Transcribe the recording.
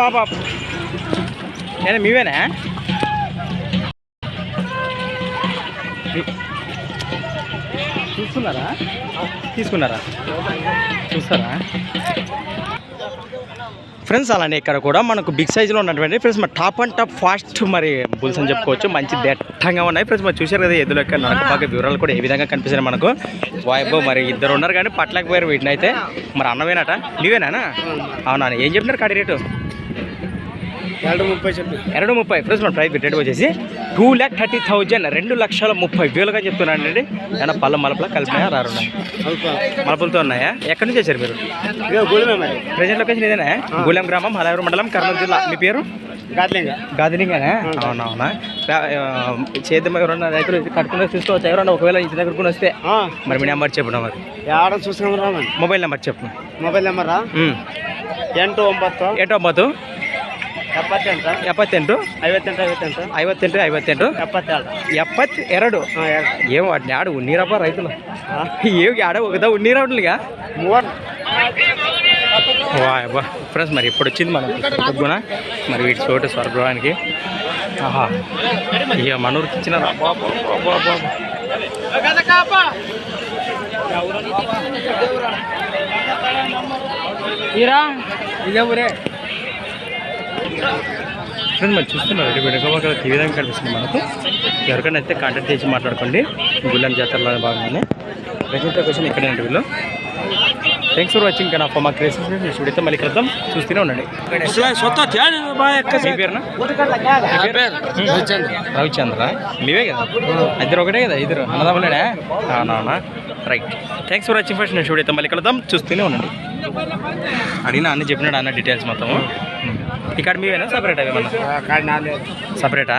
బాబా నేను మీవేనా? చూస్తున్నారా? తీసుకున్నారా? చూస్తారా? ఫ్రెండ్స్ అలానే ఇక్కడ కూడా మనకు బిగ్ సైజులో ఉన్నటువంటి ఫ్రెండ్స్ మరి టాప్ అండ్ టాప్ ఫాస్ట్ మరి బుల్స్ అని చెప్పుకోవచ్చు. మంచి దట్టంగా ఉన్నాయి. ఫ్రెండ్స్ మరి చూశారు కదా ఎదురు యొక్క నడక బాగా వివరాలు కూడా ఏ విధంగా కనిపిస్తున్నాయి మనకు. వాయిబో మరి ఇద్దరు ఉన్నారు కానీ పట్టలేకపోయారు వీటిని అయితే. మరి అన్నవేనట? నీవేనా అవునా ఏం చెప్పినారు కాడి రేటు? ಎರಡು ముప్పై చెప్పి ಎರಡು ముప్పై ఫ్రెండ్స్ మన ప్రైస్ రేట్ వచ్చేసి టూ ల్యాక్ థర్టీ థౌజండ్ రెండు లక్షల ముప్పై వేలుగా చెప్తున్నాను అండి ఏమన్నా పళ్ళ మలపల కలిపినాయా రారు మలపలతో ఉన్నాయా ఎక్కడి నుంచి వచ్చారు మీరు ఇక గుడిమే మరి ప్రజెంట్ లొకేషన్ ఇదేనా గూలెం గ్రామం హలావరం మండలం కర్నూలు జిల్లా మీ పేరు గాట్లింగ గాదిలింగానే అవునవునా చేద్దాం ఎవరన్నా రైతులు కట్టుకుని తీసుకోవచ్చు ఎవరన్నా ఒకవేళ ఇంటి దగ్గర కూడా వస్తే మరి మీ నెంబర్ చెప్పు మరి ಯಾಡ చూసుకున్నాం రామన్ మొబైల్ నెంబర్ చెప్పు ಮೊಬೈಲ್ ನಂಬರಾ ಹ್ಞೂ ಎಂಟು ಒಂಬತ್ತು ಎಟ್ಟೊಂಬತ್ತು ಎಪ್ಪತ್ತೆಂಟು ಎಪ್ಪತ್ತೆಂಟು ಐವತ್ತೆಂಟು ಐವತ್ತೆಂಟು ಐವತ್ತೆಂಟು ಐವತ್ತೆಂಟು ಎಪ್ಪತ್ತೆರಡು ఎప్పత్ ಎರಡು ಹಾಂ ಎರಡು ఏం వాటిని ఆడు ఉన్నీరప్ప రైతులు ಹಾಂ ఏం ఆడ ఒకదా ఉన్నీరావులుగా ಮೂವತ್ತು వా ఫ్రెండ్స్ మరి ఇప్పుడు వచ్చింది మనం పొద్దున మరి వీటి చోటు స్వర్గృహానికి ఆహా ఇక మనూరికి ఇచ్చిన ಇದೇ ಊರೇ ఫ్రెండ్స్ మరి చూస్తున్నారు ఇది వెనుకబాగా ఈ విధంగా కనిపిస్తుంది మనకు. ఎవరికైనా అయితే కాంటాక్ట్ చేసి మాట్లాడుకోండి. గుళ్ళం జాతరలో భాగంగానే. ప్రజెంట్ క్వశ్చన్ ఇక్కడే అండి వీళ్ళు. థ్యాంక్స్ ఫర్ వాచింగ్ కానీ అప్ప మా క్రేసెస్ చూడితే మళ్ళీ కలుద్దాం. చూస్తూనే ఉండండి. మీ పేరునా? రవిచంద్ర. మీవే కదా? ఇద్దరు ఒకటే కదా ఇద్దరు. అన్నదమ్ములేనా? అవునవునా right thanks for watching first నేను చూడైతే మళ్ళీ కలుద్దాం. చూస్తూనే ఉండండి. అడిగినా అన్నీ చెప్పినాడు అన్న డీటెయిల్స్ మొత్తం ఇక్కడ మీవేనా? సపరేటా సపరేటా